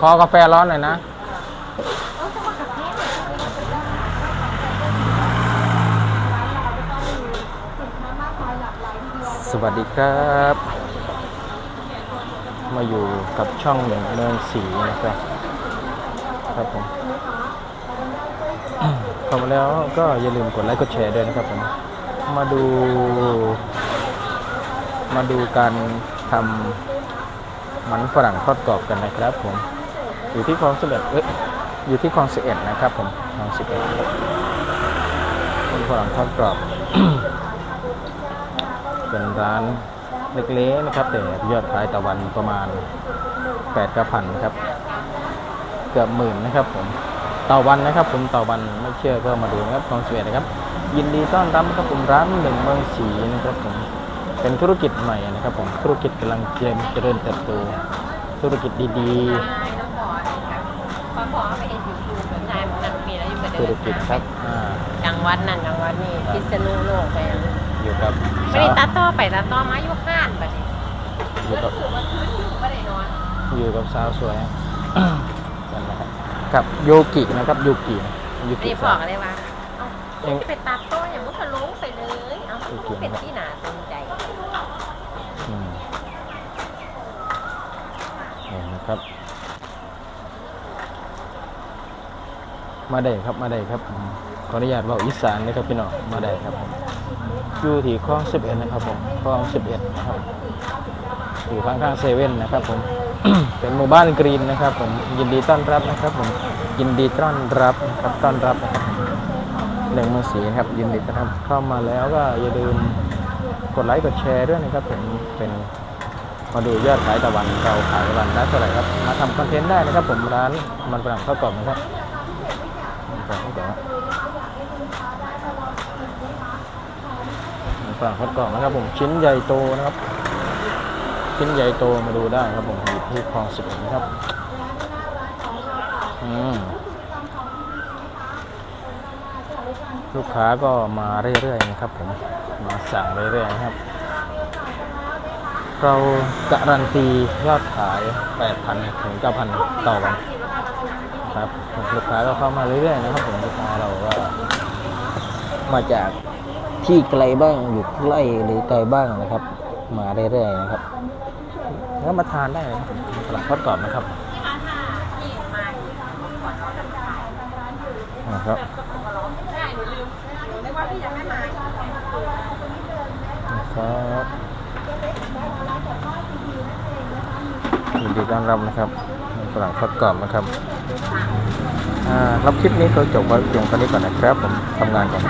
ขอกาแฟร้อนหน่อยนะ สวัสดีครับ มาอยู่กับช่องหนึ่งเนินสีนะครับ ครับผมเข้ามาแล้วก็อย่าลืมกดไลค์กดแชร์ด้วยนะครับผม มาดู มาดูการทำมันฝรั่งทอดกรอบกันนะครับผม อยู่ที่คลองสิบเอ็ดเอ้ยอยู่ที่คลองสิบเอ็ดนะครับผมคลองสิบเอ็ดมันฝรั่งทอดกรอบ เป็นร้านเล็กๆนะครับ แต่ยอดขายต่อวันประมาณ8ปดกระพันครับ เกือบหมื่นนะครับผมต่อวันนะครับผมต่อวันไม่เชื่อก็มาดูนะครับคลองสิบเอ็ดนะครับ ยินดีต้อนรับครับผมร้านหนึ่งเมืองศรีนะครับผมเป็นธุรกิจใหม่นะครับผมธุรกิจกำลังเจริญเจริญเติบโตธุรกิจดีพ ธุรกิจครับอ่าจังหวัดนั่นจังหวัดนี้พิษณุโลกไปอยู่กับไม่ได้ตัดต่อไปตัดต่อมาอยู่ห้านบัดนี้อยู่กับคือว่าคืออยู่ไม่ได้นอนอยู่กับสาวสวยกันนะครับกับโยกินะครับโยกิโยกินี่บสาอวกเลยว่าเอาเองไปตัดต่ออย่างมุทะลุไปเลยเอามันเป็นที่หนาสนใจอืมนี่นะครับ มาได้ครับมาได้ครับขออนุญาตเว่าอีสานนะครับพี่น้องมาได้ครับผมอยู่ที่คลองสิบเอ็ดนะครับผมคลองสิบเอ็ดนะครับอยู่ข้างๆเซเว่นนะครับผมเป็นหมู่บ้านกรีนนะครับผมยินดีต้อนรับนะครับผมยินดีต้อนรับนะครับต้อนรับนะครับผมหนึ่งเมืองศรีครับยินดีต้อนรับเข้ามาแล้วก็อย่าลืมกดไลค์กดแชร์ด้วยนะครับผมเป็นมาดูยอดขายต่อวันเราขายตะวันละเท่าไหร่ครับมาทำคอนเทนต์ได้นะครับผมร้านมันฝรั่งข้าวกล่องนะครับ ฝรั่งข้าวกล่องมันฝรั่งข้าวกล่องนะครับผมชิ้นใหญ่โตนะครับ ชิ้นใหญ่โตมาดูได้ครับผมอยู่ที่คลองสิบนะครับอืมลูกค้าก็มาเรื่อยๆนะครับผมมาสั่งเรื่อยๆนะครับ เราการันตียอดขาย 8,000 ถึง 9,000 ต่อวัน ครับลูกค้าก็เข้ามาเรื่อยๆนะครับผมลูกค้าเราก็มาจากที่ไกลบ้างอยู่ใกล้หรือไกลบ้างนะครับ มาเรื่อยๆนะครับแล้วมาทานได้นะครับตลาดทอดกรอบนะครับนะครับได้หนูลืมหนูนึกว่าพี่ยังไม่มานะครับยินดีต้อนรับนะครับ ตลาดทอดกรอบนะครับรับคลิปนี้ก็จบไว้เพียงเท่านี้ก่อนนะครับ ผมทำงานก่อน